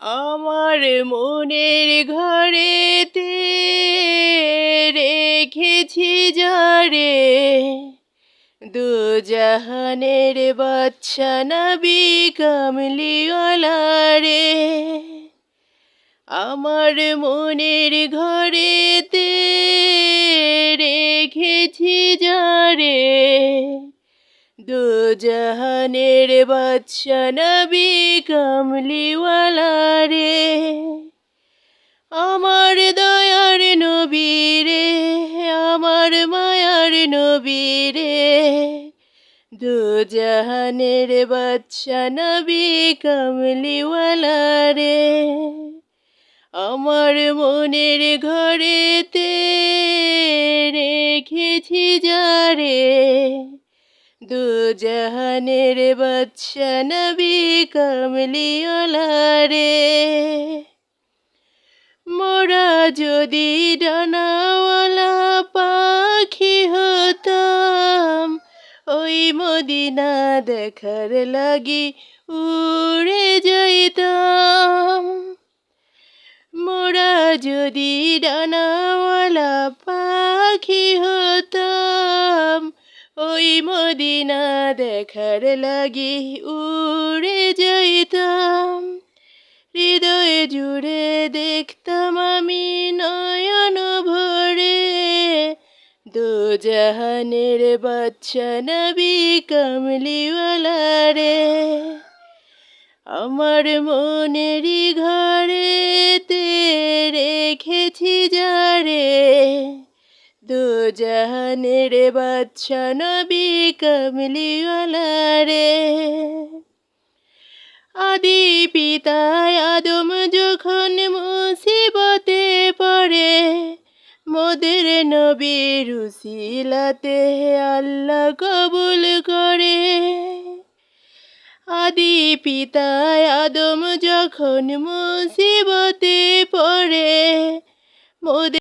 আমার মনের ঘরেতে রেখেছি যারে দু জাহানের বাচ্চা নবী কামলিওয়ালা রে আমার মনের ঘরেতে রেখেছি যারে দু জাহানের বাচ্চা নবী কামলিওয়ালা রে আমার দয়ার নবী রে আমার মায়ার নবী রে দু জাহানের বাচ্চা নবী কামলিওয়ালা রে আমার মনের ঘরেতে রেখেছি যারে। দু জাহানের বাচ্চা নবী কামলিওয়ালা রে মোরা যদি ডানাওয়ালা পাখি হতাম, ওই মদিনা দেখার লাগি উড়ে যাইতাম। মোরা যদি ডানাওয়ালা পাখি হতাম মদিনা দেখার লাগি উড়ে যাইতাম। হৃদয়ে জুড়ে দেখতাম আমি নয়ন ভরে। দু জাহানের বাচ্চা নবী কামলিওয়ালা রে। আমার মনেরই ঘরেতে রেখেছি জাহানের বাচ্চা নবী কামলিওয়ালা রে আদি পিতায় আদম যখন মুসিবতে পড়ে, মোদের নবীর উসিলাতে আল্লাহ কবুল করে। আদি পিতায় আদম যখন মুসিবতে পড়ে, মোদের